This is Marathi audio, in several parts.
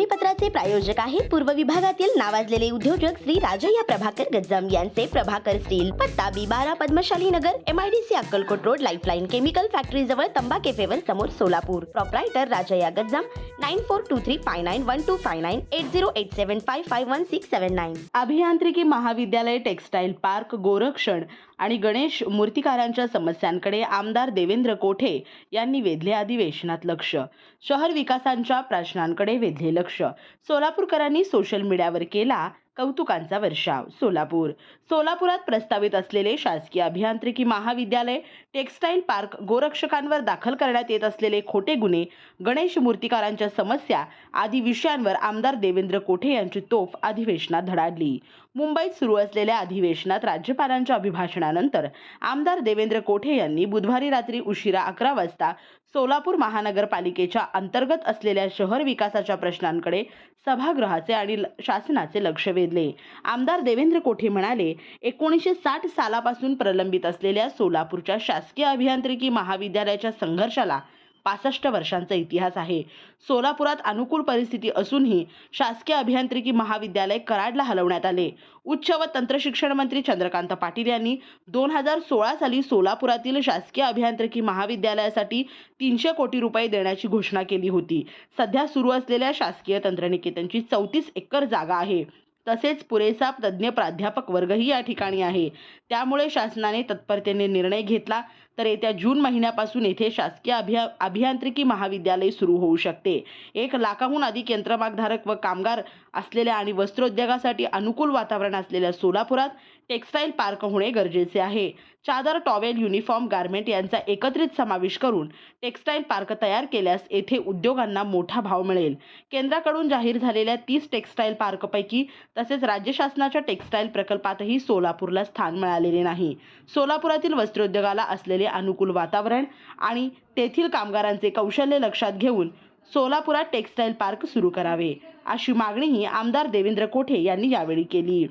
बातमीपत्राचे प्रायोजक आहेत पूर्व विभागातील नावाजलेले उद्योजक श्री राजय्या प्रभाकर गज्जम यांचे प्रभाकर स्टील पत्ता बी बारा Padmashali Nagar MIDC Akkalkot road lifeline chemical factory जवळ तंबा केफेवर समोर Solapur. Proprietor Rajayya Gajjam nine four two three five nine one two five nine eight zero eight seven five five one six seven nine अभियांत्रिकी महाविद्यालय टेक्स्टाईल पार्क गोरक्षण आणि गणेश मूर्तिकारांच्या समस्यांकडे आमदार देवेंद्र कोठे यांनी वेधले अधिवेशनात लक्ष. शहर विकासांच्या प्रश्नांकडे वेधले लक्ष. सोलापूरकरांनी सोशल मीडियावर केला कौतुकांचा वर्षाव. सोलापूर. सोलापुरात प्रस्तावित असलेले शासकीय अभियांत्रिकी महाविद्यालय टेक्स्टाईल पार्क गोरक्षकांवर दाखल करण्यात येत असलेले खोटे गुन्हे गणेश मूर्तिकारांच्या समस्या आदी विषयांवर आमदार देवेंद्र कोठे यांची तोफ अधिवेशनात धडाडली. मुंबईत सुरू असलेल्या अधिवेशनात राज्यपालांच्या अभिभाषणानंतर आमदार देवेंद्र कोठे यांनी बुधवारी रात्री उशिरा अकरा वाजता सोलापूर महानगरपालिकेच्या अंतर्गत असलेल्या शहर विकासाच्या प्रश्नांकडे सभागृहाचे आणि ल- शासनाचे लक्ष वेधले. आमदार देवेंद्र कोठे म्हणाले एकोणीसशे साठ सालापासून प्रलंबित असलेल्या सोलापूरच्या शासकीय अभियांत्रिकी महाविद्यालयाच्या संघर्षाला पासष्ट वर्षांचा इतिहास आहे. सोलापुरात अनुकूल परिस्थिती असूनही शासकीय अभियांत्रिकी महाविद्यालय कराडला हलवण्यात आले. उच्च व तंत्रशिक्षण मंत्री चंद्रकांत पाटील यांनी दोन हजार सोळा साली सोलापुरातील शासकीय अभियांत्रिकी महाविद्यालयासाठी तीनशे कोटी रुपये देण्याची घोषणा केली होती. सध्या सुरू असलेल्या शासकीय तंत्रनिकेतनची चौतीस एकर जागा आहे. तसेच पुरेसा तज्ज्ञ प्राध्यापक वर्गही या ठिकाणी आहे. त्यामुळे शासनाने तत्परतेने निर्णय घेतला. तर येत्या जून महिन्यापासून येथे शासकीय अभिया अभियांत्रिकी महाविद्यालय सुरू होऊ शकते. एक लाखाहून अधिक यंत्रमागधारक व कामगार असलेल्या आणि वस्त्रोद्योगासाठी अनुकूल वातावरण असलेल्या सोलापुरात टेक्स्टाईल पार्क होणे गरजेचे आहे. चादर टॉवेल युनिफॉर्म गारमेंट यांचा एकत्रित समावेश करून टेक्स्टाईल पार्क तयार केल्यास येथे उद्योगांना मोठा भाव मिळेल. केंद्राकडून जाहीर झालेल्या तीस टेक्स्टाईल पार्कपैकी तसेच राज्य शासनाच्या टेक्स्टाईल प्रकल्पातही सोलापूरला स्थान मिळालेले नाही. सोलापुरातील वस्त्रोद्योगाला असलेले अनुकूल वातावरण आणि तेथील कामगारांचे कौशल्य लक्षात घेऊन सोलापुरात टेक्स्टाईल पार्क सुरू करावे अशी मागणीही आमदार देवेंद्र कोठे यांनी यावेळी केली.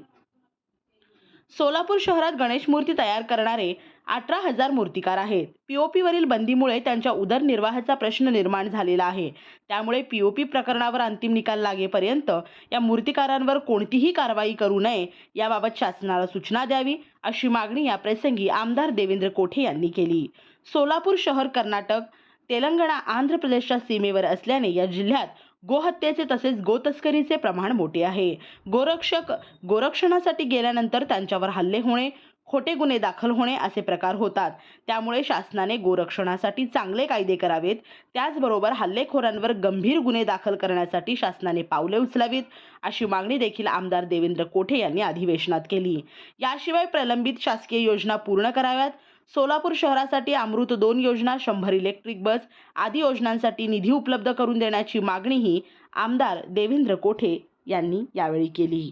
सोलापूर शहरात गणेश मूर्ती तयार करणारे अठरा हजार मूर्तिकार आहेत. पीओपीवरील बंदीमुळे त्यांच्या उदरनिर्वाहाचा प्रश्न निर्माण झालेला आहे. त्यामुळे पीओपी प्रकरणावर अंतिम निकाल लागेपर्यंत या मूर्तिकारांवर कोणतीही कारवाई करू नये याबाबत शासनाला सूचना द्यावी अशी मागणी या प्रसंगी आमदार देवेंद्र कोठे यांनी केली. सोलापूर शहर कर्नाटक तेलंगणा आंध्र प्रदेशच्या सीमेवर असल्याने या जिल्ह्यात गोहत्येचे तसेच गोतस्करीचे प्रमाण मोठे आहे. गोरक्षक गोरक्षणासाठी गेल्यानंतर त्यांच्यावर हल्ले होणे खोटे गुन्हे दाखल होणे असे प्रकार होतात. त्यामुळे शासनाने गोरक्षणासाठी चांगले कायदे करावेत. त्याचबरोबर हल्लेखोरांवर गंभीर गुन्हे दाखल करण्यासाठी शासनाने पावले उचलावीत अशी मागणी देखील आमदार देवेंद्र कोठे यांनी अधिवेशनात केली. याशिवाय प्रलंबित शासकीय योजना पूर्ण कराव्यात. सोलापूर शहरासाठी अमृत दोन योजना शंभर इलेक्ट्रिक बस आदी योजनांसाठी निधी उपलब्ध करून देण्याची मागणीही आमदार देवेंद्र कोठे यांनी यावेळी केली.